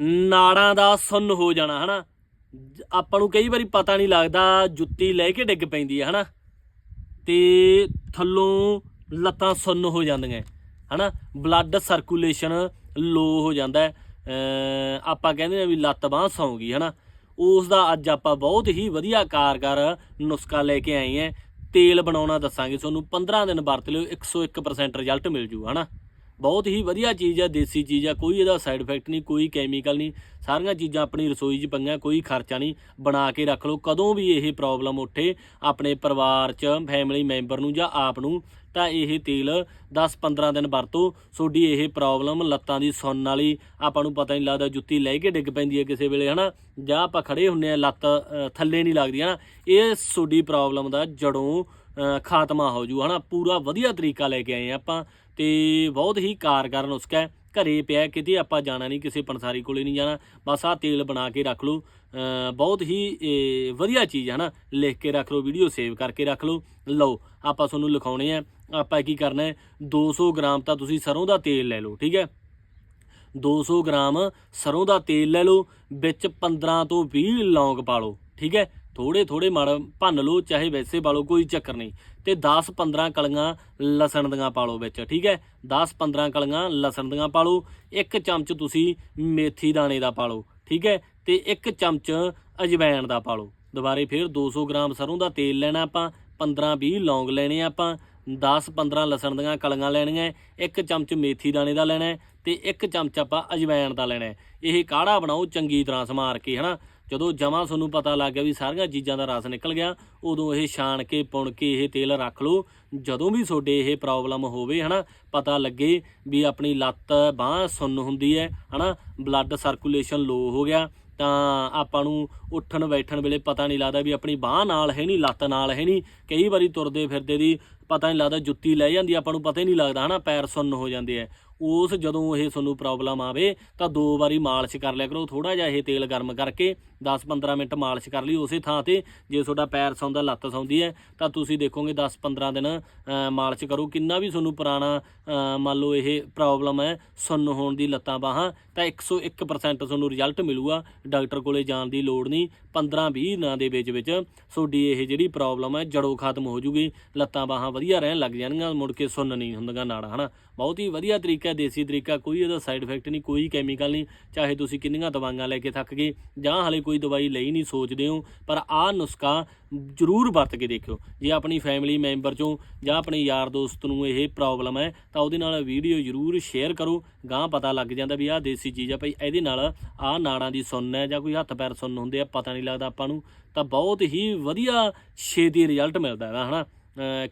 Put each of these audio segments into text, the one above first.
ਨਾੜਾਂ ਦਾ ਸੁੰਨ ਹੋ ਜਾਣਾ, ਹਨਾ? ਜ- ਆਪਾਂ ਨੂੰ ਕਈ ਵਾਰੀ ਪਤਾ ਨਹੀਂ ਲੱਗਦਾ, ਜੁੱਤੀ ਲੈ ਕੇ ਡਿੱਗ ਪੈਂਦੀ ਹੈ, ਹਨਾ? ਤੇ ਥੱਲੋਂ ਲੱਤਾਂ ਸੁੰਨ ਹੋ ਜਾਂਦੀਆਂ, ਹਨਾ? ਬਲੱਡ ਸਰਕੂਲੇਸ਼ਨ ਲੋ ਹੋ ਜਾਂਦਾ ਆਪਾਂ ਕਹਿੰਦੇ ਨੇ ਵੀ ਲੱਤ ਬਾਂਹ ਸੌਂ ਗਈ ਹਨਾ? ਉਸ ਦਾ ਅੱਜ ਆਪਾਂ ਬਹੁਤ ਹੀ ਵਧੀਆ ਕਾਰਗਰ ਨੁਸਖਾ ਲੈ ਕੇ ਆਏ ਹਾਂ। ਤੇਲ ਬਣਾਉਣਾ ਦੱਸਾਂਗੇ ਤੁਹਾਨੂੰ 15 ਦਿਨ ਵਰਤ ਲਿਓ 101% ਰਿਜ਼ਲਟ ਮਿਲ ਜੂ, ਹਨਾ? ਬਹੁਤ ਹੀ ਵਧੀਆ ਚੀਜ਼ ਹੈ ਦੇਸੀ ਚੀਜ਼ ਆ, ਕੋਈ ਇਹਦਾ ਸਾਈਡ ਇਫੈਕਟ ਨਹੀਂ, ਕੋਈ ਕੈਮੀਕਲ ਨਹੀਂ, ਸਾਰੀਆਂ ਚੀਜ਼ਾਂ ਆਪਣੀ ਰਸੋਈ 'ਚ ਪਈਆਂ, ਕੋਈ ਖਰਚਾ ਨਹੀਂ, ਬਣਾ ਕੇ ਰੱਖ ਲਓ, ਕਦੋਂ ਵੀ ਇਹ ਪ੍ਰੋਬਲਮ ਉੱਠੇ, ਆਪਣੇ ਪਰਿਵਾਰ 'ਚ ਫੈਮਿਲੀ ਮੈਂਬਰ ਨੂੰ ਜਾਂ ਆਪ ਨੂੰ, ਤਾਂ ਇਹ ਤੇਲ 10-15 ਦਿਨ ਵਰਤੋ ਤੁਹਾਡੀ ਇਹ ਪ੍ਰੋਬਲਮ ਲੱਤਾਂ ਦੀ ਸੁੰਨ ਵਾਲੀ, ਆਪਾਂ ਨੂੰ ਪਤਾ ਨਹੀਂ ਲੱਗਦਾ, ਜੁੱਤੀ ਲੈ ਕੇ ਡਿੱਗ ਪੈਂਦੀ ਹੈ ਕਿਸੇ ਵੇਲੇ, ਹਨਾ, ਜਾਂ ਆਪਾਂ ਖੜੇ ਹੁੰਨੇ ਆ ਲੱਤ ਥੱਲੇ ਨਹੀਂ ਲੱਗਦੀ, ਹਨਾ, ਇਹ ਤੁਹਾਡੀ ਪ੍ਰੋਬਲਮ ਦਾ ਜੜੋਂ ਖਾਤਮਾ ਹੋ ਜੂ, ਹਨਾ? ਪੂਰਾ ਵਧੀਆ ਤਰੀਕਾ ਲੈ ਕੇ ਆਏ ਹਾਂ ਆਪਾਂ ਤੇ ਬਹੁਤ ਹੀ ਕਾਰਗਰ ਨੁਸਖਾ ਹੈ। ਘਰੇ ਪਿਆ ਕਿਤੇ ਆਪਾਂ ਜਾਣਾ ਨਹੀਂ, ਕਿਸੇ ਪੰਸਾਰੀ ਕੋਲੇ ਨਹੀਂ ਜਾਣਾ। ਬਸ ਆਹ ਤੇਲ ਬਣਾ ਕੇ ਰੱਖ ਲਓ। ਬਹੁਤ ਹੀ ਵਧੀਆ ਚੀਜ਼ ਹੈ ਨਾ ਲਿਖ ਕੇ ਰੱਖ ਲਓ, ਵੀਡੀਓ ਸੇਵ ਕਰਕੇ ਰੱਖ ਲਓ। ਲਓ, ਆਪਾਂ ਤੁਹਾਨੂੰ ਲਿਖਾਉਣੇ ਆ। ਆਪਾਂ ਕੀ ਕਰਨਾ ਹੈ? 200 ਗ੍ਰਾਮ ਤਾਂ ਤੁਸੀਂ ਸਰੋਂ ਦਾ ਤੇਲ ਲੈ ਲਓ, ਠੀਕ ਹੈ? 200 ਗ੍ਰਾਮ ਸਰੋਂ ਦਾ ਤੇਲ ਲੈ ਲਓ, ਵਿੱਚ 15 ਤੋਂ 20 ਲੌਂਗ ਪਾ ਲਓ, ਠੀਕ ਹੈ? ਥੋੜੇ ਥੋੜੇ ਮੜ ਭੰਨ ਲਓ, ਚਾਹੇ ਵੈਸੇ ਪਾ ਲਓ, ਕੋਈ ਚੱਕਰ ਨਹੀਂ। ਤੇ 10 15 ਕਲੀਆਂ ਲਸਣ ਦੀਆਂ ਪਾ ਲਓ ਵਿੱਚ, ਠੀਕ ਹੈ? 10 15 ਕਲੀਆਂ ਲਸਣ ਦੀਆਂ ਪਾ ਲਓ, ਇੱਕ ਚਮਚ ਤੁਸੀਂ ਮੇਥੀ ਦਾਣੇ ਦਾ ਪਾ ਲਓ, ਠੀਕ ਹੈ? ਤੇ ਇੱਕ ਚਮਚ ਅਜਵਾਇਣ ਦਾ ਪਾ ਲਓ। ਦੁਬਾਰੇ ਫਿਰ 200 ਗ੍ਰਾਮ ਸਰੋਂ ਦਾ ਤੇਲ ਲੈਣਾ ਆਪਾਂ 15 20 ਲੌਂਗ ਲੈਣੇ ਆ ਆਪਾਂ 10 15 ਲਸਣ ਦੀਆਂ ਕਲੀਆਂ ਲੈਣੀਆਂ, ਇੱਕ ਚਮਚ ਮੇਥੀ ਦਾਣੇ ਦਾ ਲੈਣਾ ਹੈ ਤੇ ਇੱਕ ਚਮਚ ਆਪਾਂ ਅਜਵਾਇਣ ਦਾ ਲੈਣਾ। ਇਹ ਕਾੜਾ ਬਣਾਓ, ਚੰਗੀ ਤਰ੍ਹਾਂ ਸਮਾਰ ਕੇ, ਹਨਾ? ਜਦੋਂ ਜਮਾ ਤੁਹਾਨੂੰ ਪਤਾ ਲੱਗ ਗਿਆ ਵੀ ਸਾਰੀਆਂ ਚੀਜ਼ਾਂ ਦਾ ਰਸ ਨਿਕਲ ਗਿਆ, ਉਦੋਂ ਇਹ ਛਾਣ ਕੇ, ਪੁਣ ਕੇ ਇਹ ਤੇਲ ਰੱਖ ਲਓ। ਜਦੋਂ ਵੀ ਤੁਹਾਡੇ ਇਹ ਪ੍ਰੋਬਲਮ ਹੋਵੇ, ਹਨਾ, ਪਤਾ ਲੱਗੇ ਵੀ ਆਪਣੀ ਲੱਤ ਬਾਹ ਸੁੰਨ ਹੁੰਦੀ ਹੈ, ਹਨਾ ਬਲੱਡ ਸਰਕੂਲੇਸ਼ਨ ਲੋ ਹੋ ਗਿਆ, ਤਾਂ ਆਪਾਂ ਨੂੰ ਉੱਠਣ ਬੈਠਣ ਵੇਲੇ ਪਤਾ ਨਹੀਂ ਲੱਗਦਾ ਵੀ ਆਪਣੀ ਬਾਹ ਨਾਲ ਹੈ ਨਹੀਂ, ਲੱਤ ਨਾਲ ਹੈ ਨਹੀਂ। ਕਈ ਵਾਰੀ ਤੁਰਦੇ ਫਿਰਦੇ ਦੀ ਪਤਾ ਨਹੀਂ ਲੱਗਦਾ ਜੁੱਤੀ ਲੈ ਜਾਂਦੀ ਆਪਾਂ ਨੂੰ ਪਤਾ ਹੀ ਨਹੀਂ ਲੱਗਦਾ, ਹਨਾ, ਪੈਰ ਸੁੰਨ ਹੋ ਜਾਂਦੇ ਆ। ਉਸ ਜਦੋਂ ਇਹ ਤੁਹਾਨੂੰ ਪ੍ਰੋਬਲਮ ਆਵੇ, ਤਾਂ ਦੋ ਵਾਰੀ ਮਾਲਿਸ਼ ਕਰ ਲਿਆ ਕਰੋ ਥੋੜਾ ਜਿਹਾ ਇਹ ਤੇਲ ਗਰਮ ਕਰਕੇ 10-15 ਮਿੰਟ ਮਾਲਿਸ਼ ਕਰ ਲਈ ਉਸੇ ਥਾਂ ਤੇ। ਜੇ ਤੁਹਾਡਾ ਪੈਰ ਸੌਂਦਾ, ਲੱਤ ਸੌਂਦੀ ਹੈ, ਤਾਂ ਤੁਸੀਂ ਦੇਖੋਗੇ 10-15 ਦਿਨ ਮਾਲਿਸ਼ ਕਰੋ। ਕਿੰਨਾ ਵੀ ਤੁਹਾਨੂੰ ਪੁਰਾਣਾ ਮੰਨ ਲਓ ਇਹ ਪ੍ਰੋਬਲਮ ਹੈ, ਸੁੰਨ ਹੋਣ ਦੀ ਲੱਤਾਂ ਬਾਹਾਂ, ਤਾਂ 101% ਤੁਹਾਨੂੰ ਰਿਜ਼ਲਟ ਮਿਲੂਗਾ। ਡਾਕਟਰ ਕੋਲੇ ਜਾਣ ਦੀ ਲੋੜ ਨਹੀਂ 15-20 ਦਿਨਾਂ ਦੇ ਵਿੱਚ ਵਿੱਚ ਤੁਹਾਡੀ ਇਹ ਜਿਹੜੀ ਪ੍ਰੋਬਲਮ ਹੈ, ਜੜੋਂ ਖਤਮ ਹੋ ਜੂਗੀ, ਲੱਤਾਂ ਬਾਹਾਂ ਵਧੀਆ ਰਹਿਣ ਲੱਗ ਜਾਣਗੀਆਂ, ਮੁੜ ਕੇ ਸੁੰਨ ਨਹੀਂ ਹੁੰਦੀਆਂ ਨਾੜਾਂ ਹਨਾ? ਬਹੁਤ ਹੀ ਵਧੀਆ ਤਰੀਕਾ ਹੈ, ਦੇਸੀ ਤਰੀਕਾ, ਕੋਈ ਇਹਦਾ ਸਾਈਡ ਇਫੈਕਟ ਨਹੀਂ, ਕੋਈ ਕੈਮੀਕਲ ਨਹੀਂ, ਚਾਹੇ ਤੁਸੀਂ ਕਿੰਨੀਆਂ ਦਵਾਈਆਂ ਲੈ ਕੇ ਥੱਕ ਗਏ, ਜਾਂ ਹਲੇ ਕੋਈ ਦਵਾਈ ਲਈ ਨਹੀਂ ਸੋਚਦੇ ਹੋ, ਪਰ ਆਹ ਨੁਸਖਾ ਜ਼ਰੂਰ ਵਰਤ ਕੇ ਦੇਖਿਓ। ਜੇ ਆਪਣੀ ਫੈਮਿਲੀ ਮੈਂਬਰ ਚੋਂ ਜਾਂ ਆਪਣੇ ਯਾਰ ਦੋਸਤ ਨੂੰ ਇਹ ਪ੍ਰੋਬਲਮ ਹੈ, ਤਾਂ ਉਹਦੇ ਨਾਲ ਵੀਡੀਓ ਜ਼ਰੂਰ ਸ਼ੇਅਰ ਕਰੋ ਗਾਂ ਪਤਾ ਲੱਗ ਜਾਂਦਾ ਵੀ ਆਹ ਦੇਸੀ ਚੀਜ਼ ਆ, ਭਾਈ ਇਹਦੇ ਨਾਲ ਆਹ ਨਾੜਾਂ ਦੀ ਸੁੰਨ ਹੈ, ਜਾਂ ਕੋਈ ਹੱਥ ਪੈਰ ਸੁੰਨ ਹੁੰਦੇ ਆ, ਪਤਾ ਨਹੀਂ ਲੱਗਦਾ ਆਪਾਂ ਨੂੰ, ਤਾਂ ਬਹੁਤ ਹੀ ਵਧੀਆ ਛੇਤੀ ਰਿਜ਼ਲਟ ਮਿਲਦਾ ਇਹਦਾ ਹਨਾ?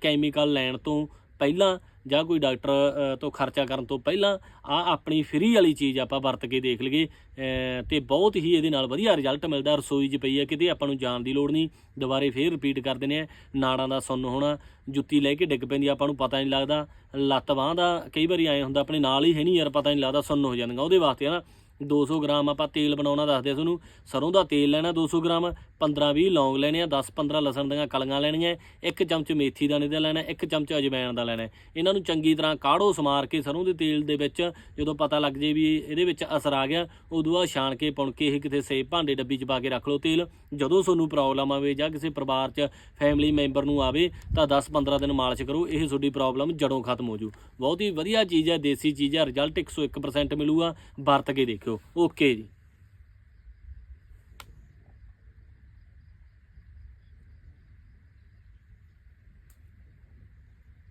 ਕੈਮੀਕਲ ਲੈਣ ਤੋਂ ਪਹਿਲਾਂ ਜਾਂ ਕੋਈ ਡਾਕਟਰ ਤੋਂ ਖਰਚਾ ਕਰਨ ਤੋਂ ਪਹਿਲਾਂ ਆ ਆਪਣੀ ਫ੍ਰੀ ਵਾਲੀ ਚੀਜ਼ ਆਪਾਂ ਵਰਤ ਕੇ ਦੇਖ ਲਈਏ। ਅ, ਤੇ ਬਹੁਤ ਹੀ ਇਹਦੇ ਨਾਲ ਵਧੀਆ ਰਿਜ਼ਲਟ ਮਿਲਦਾ। ਰਸੋਈ 'ਚ ਪਈ ਹੈ ਕਿਤੇ ਆਪਾਂ ਨੂੰ ਜਾਣ ਦੀ ਲੋੜ ਨਹੀਂ। ਦੁਬਾਰੇ ਫੇਰ ਰਿਪੀਟ ਕਰ ਦਿੰਦੇ ਆ। ਨਾੜਾਂ ਦਾ ਸੁੰਨ ਹੋਣਾ ਜੁੱਤੀ ਲੈ ਕੇ ਡਿੱਗ ਪੈਂਦੀ ਆਪਾਂ ਨੂੰ ਪਤਾ ਨਹੀਂ ਲੱਗਦਾ। ਲੱਤ ਬਾਂਹ ਦਾ ਕਈ ਵਾਰੀ ਆਏ ਹੁੰਦਾ ਆਪਣੇ ਨਾਲ ਹੀ ਹੈ ਨਹੀਂ ਯਾਰ ਪਤਾ ਨਹੀਂ ਲੱਗਦਾ ਸੁੰਨ ਹੋ ਜਾਂਦੀਆਂ। ਉਹਦੇ ਵਾਸਤੇ ਹਨਾ 200 ਗ੍ਰਾਮ ਆਪਾਂ ਤੇਲ ਬਣਾਉਣਾ ਦੱਸਦੇ ਆ ਤੁਹਾਨੂੰ। ਸਰੋਂ ਦਾ ਤੇਲ ਲੈਣਾ 200 ਗ੍ਰਾਮ 15-20 ਲੌਂਗ ਲੈਣੇ ਆ 10-15 ਲਸਣ ਦੀਆਂ ਕਲੀਆਂ ਲੈਣੀਆਂ ਇੱਕ ਚਮਚ ਮੇਥੀ ਦਾਣੇ ਦਾ ਲੈਣਾ, ਇੱਕ ਚਮਚ ਅਜਵਾਇਣ ਦਾ ਲੈਣਾ ਇਹਨਾਂ ਨੂੰ ਚੰਗੀ ਤਰ੍ਹਾਂ ਕਾੜੋ ਸਮਾਰ ਕੇ ਸਰੋਂ ਦੇ ਤੇਲ ਦੇ ਵਿੱਚ, ਜਦੋਂ ਪਤਾ ਲੱਗ ਜੇ ਵੀ ਇਹਦੇ ਵਿੱਚ ਅਸਰ ਆ ਗਿਆ, ਉਦੋਂ ਬਾਅਦ ਛਾਣ ਕੇ ਪੁਣ ਕੇ ਇਹ ਕਿਤੇ ਸੇਬ ਭਾਂਡੇ ਡੱਬੀ 'ਚ ਪਾ ਕੇ ਰੱਖ ਲਓ ਤੇਲ। ਜਦੋਂ ਤੁਹਾਨੂੰ ਪ੍ਰੋਬਲਮ ਆਵੇ ਜਾਂ ਕਿਸੇ ਪਰਿਵਾਰ 'ਚ ਫੈਮਿਲੀ ਮੈਂਬਰ ਨੂੰ ਆਵੇ, ਤਾਂ 10-15 ਦਿਨ ਮਾਲਿਸ਼ ਕਰੋ, ਇਹ ਤੁਹਾਡੀ ਪ੍ਰੋਬਲਮ ਜੜੋਂ ਖਤਮ ਹੋ ਜੂ। ਬਹੁਤ ਹੀ ਵਧੀਆ ਚੀਜ਼ ਹੈ ਦੇਸੀ ਚੀਜ਼ ਹੈ ਰਿਜ਼ਲਟ 101% ਮਿਲੂਗਾ। ਵਰਤ ਕੇ ਦੇਖਿਓ। ਓਕੇ ਜੀ